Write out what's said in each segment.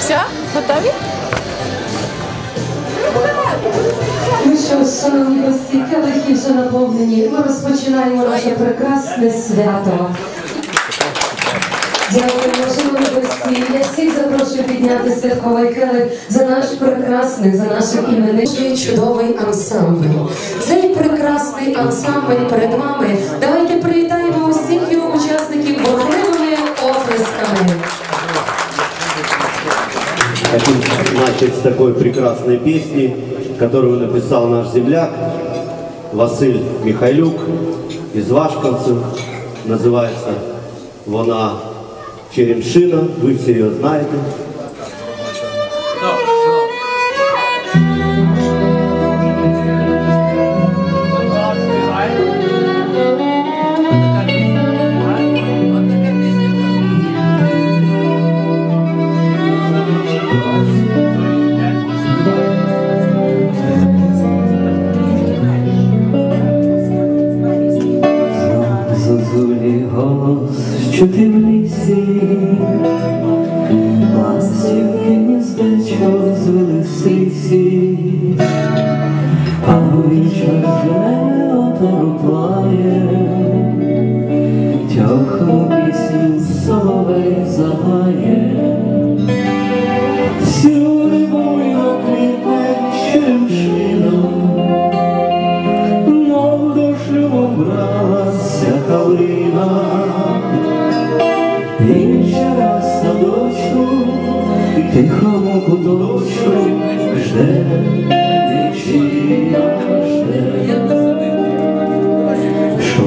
Все? Готові? Ну що шановні гості, келихи вже наповнені. Ми розпочинаємо наше прекрасне свято. Дякуємо, шановні гості. Я всіх запрошую підняти святковий келих за наш прекрасний, за наших іменин. Чудовий ансамбль. Цей прекрасний ансамбль перед вами. Давайте привітаємо усіх його учасників бурхливими оплесками. Хотим начать с такой прекрасной песни, которую написал наш земляк Василь Михайлюк из Вашковцев. Называется «Вона Черемшина». Вы все ее знаете. Bastık henüz ben the sesi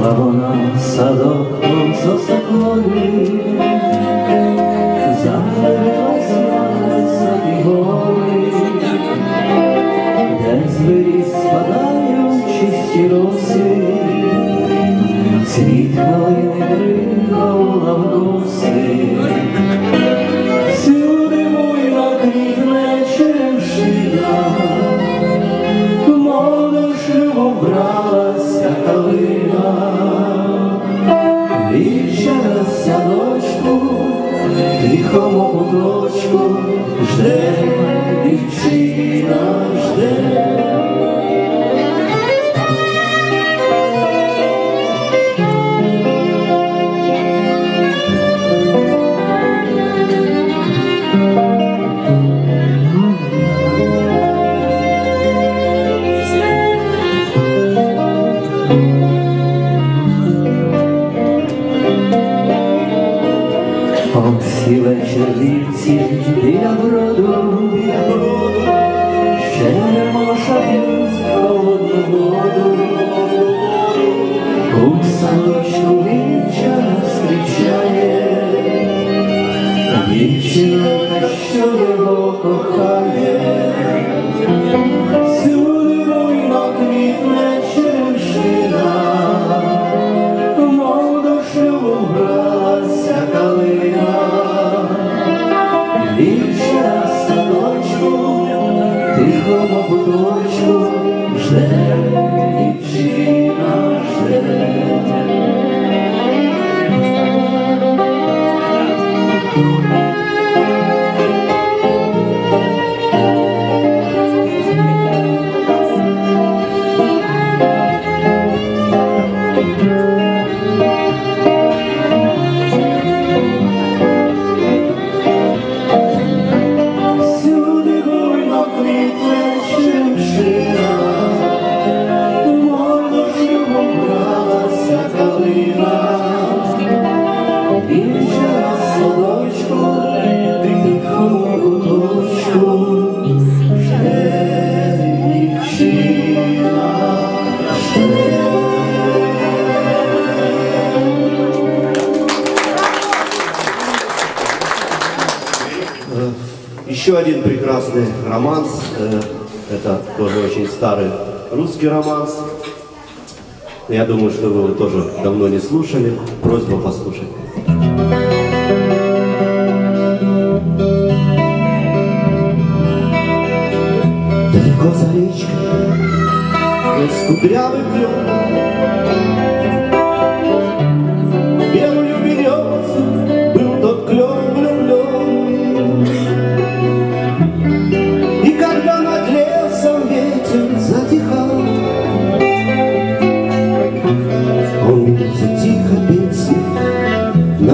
Słabo nam sadok, co sakłonił Como um broxo, os dedos. Еще один прекрасный романс. э, Это тоже очень старый русский романс. Я думаю, что вы его тоже давно не слушали. Просьба послушать. Далеко за речкой, без кудрявый клен,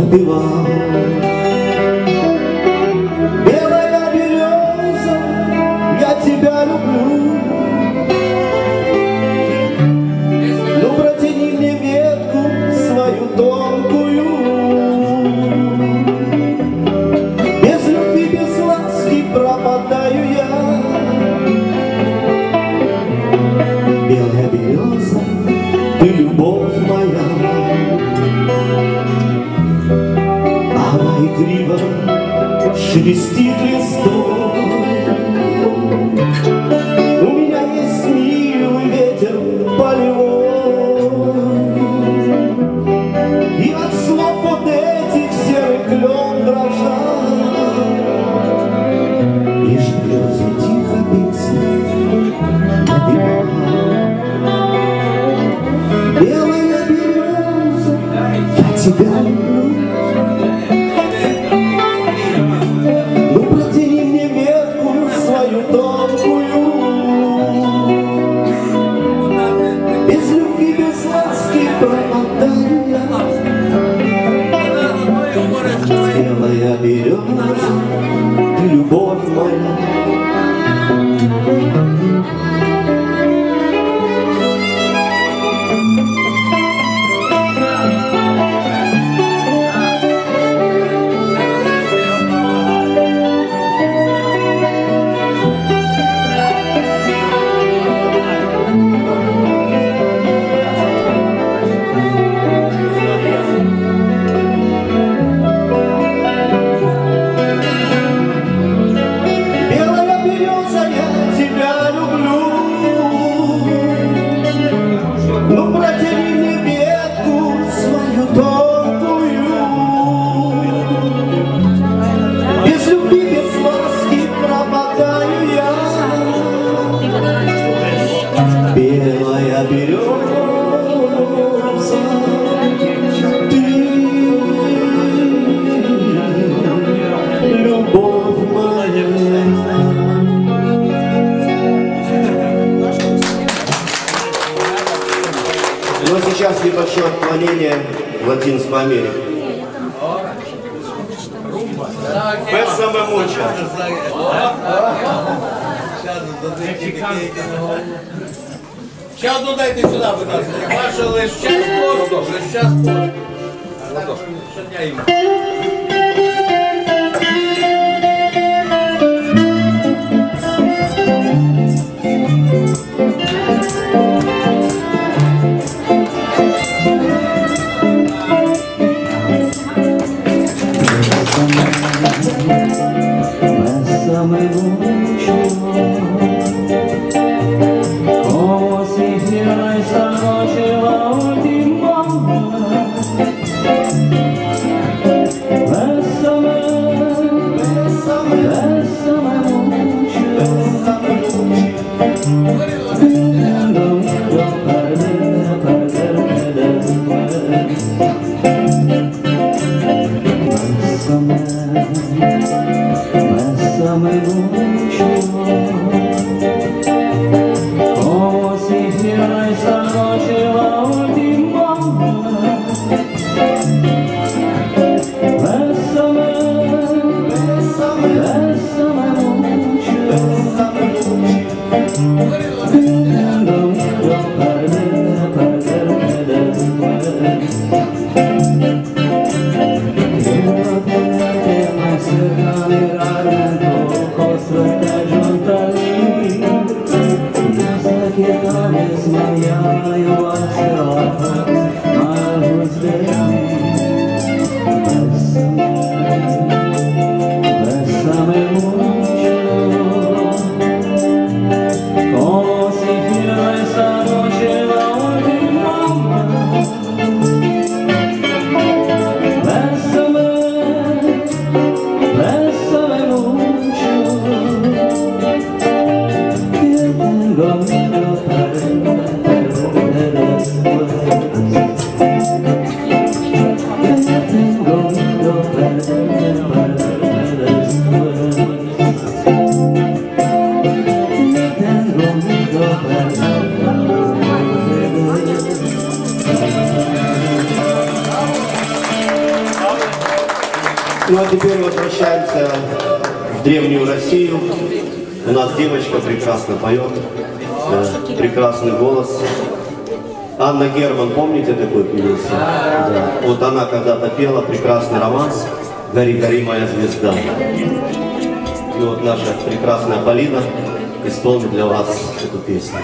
była игриво шелестит сейчас небольшое отклонение в Латинскую Америку. Без самомоча. Ще одну дайте сюди, будь ласка. Ваше лише час посту, лише час посту. Щодня їм. tamanho é Ну а теперь возвращаемся в древнюю Россию. У нас девочка прекрасно поет, да, прекрасный голос. Анна Герман, помните такую певицу? Да. Вот она когда-то пела прекрасный романс «Гори, гори, моя звезда». И вот наша прекрасная Полина исполнит для вас эту песню.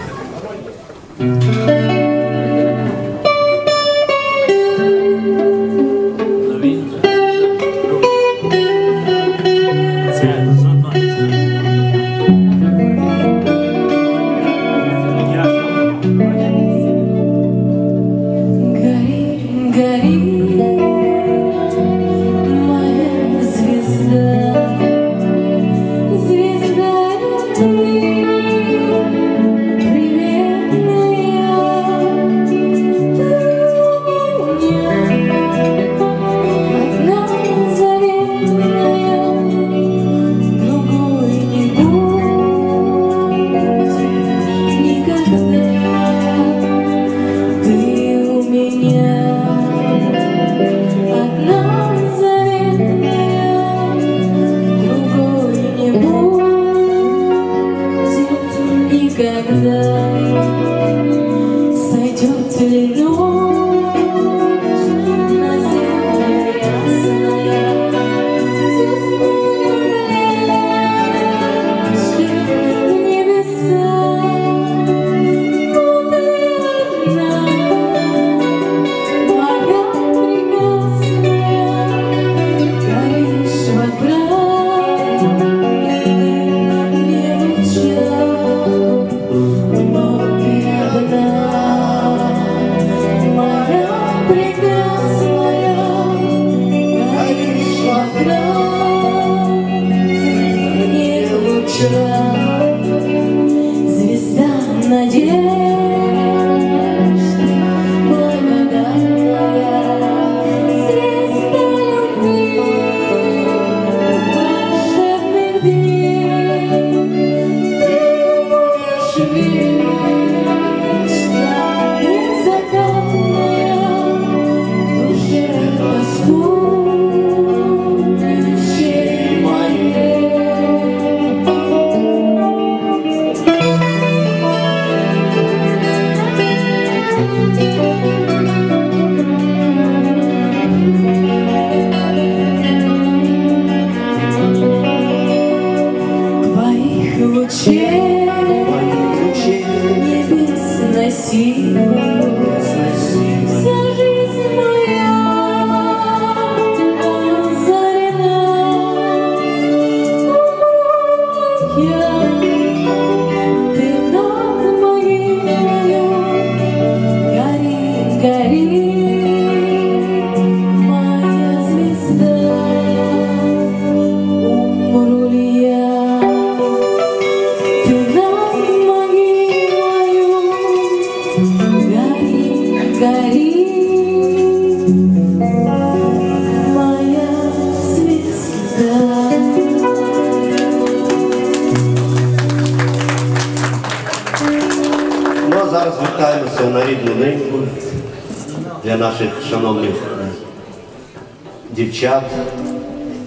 дівчат,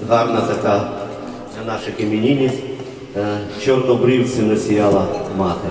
гарна така наших іменинниць, чорнобривцем насіяла мати.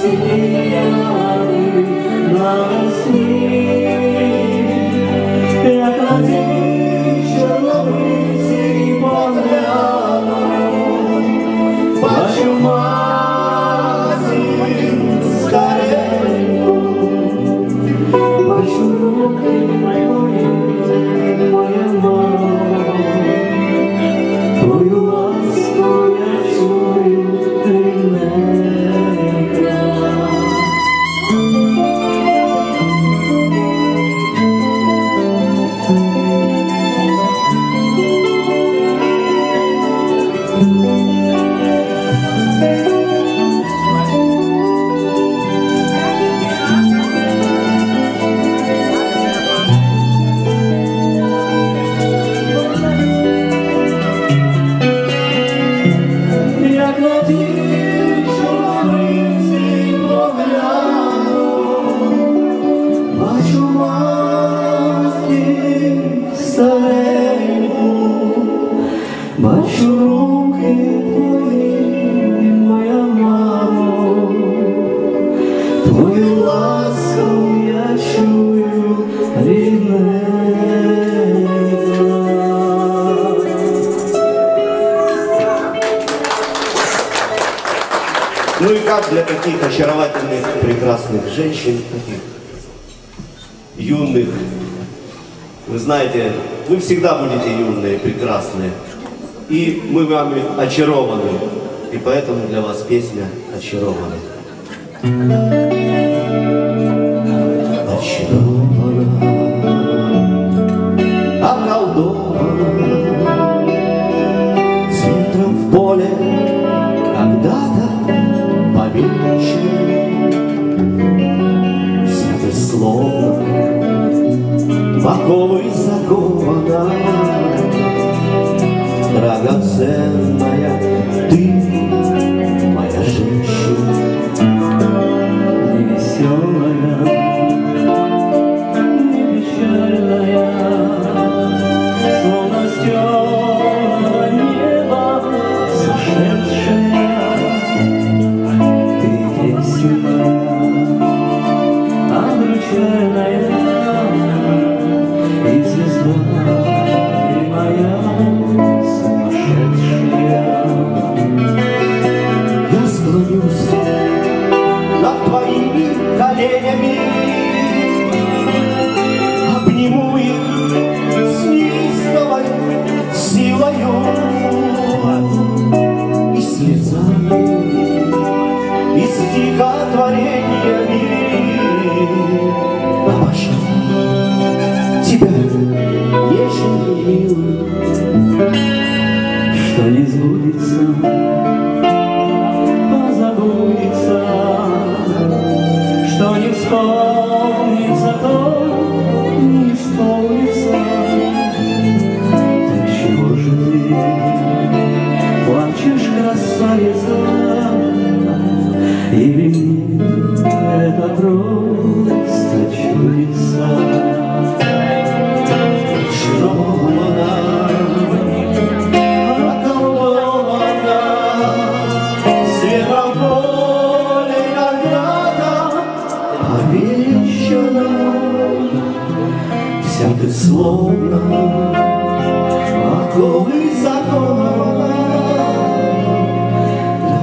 see you. Твою ласку я чую рідненька. Ну и как для таких очаровательных, прекрасных женщин, таких юных, вы знаете, вы всегда будете юные, прекрасные. И мы вами очарованы. И поэтому для вас песня «Очарованы». Очарована, околдована, Цветом в поле когда-то помечен. Вся ты словно в оковы закована, Драгоценная что не сбудется, te slovna, ako li zakovala,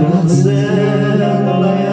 da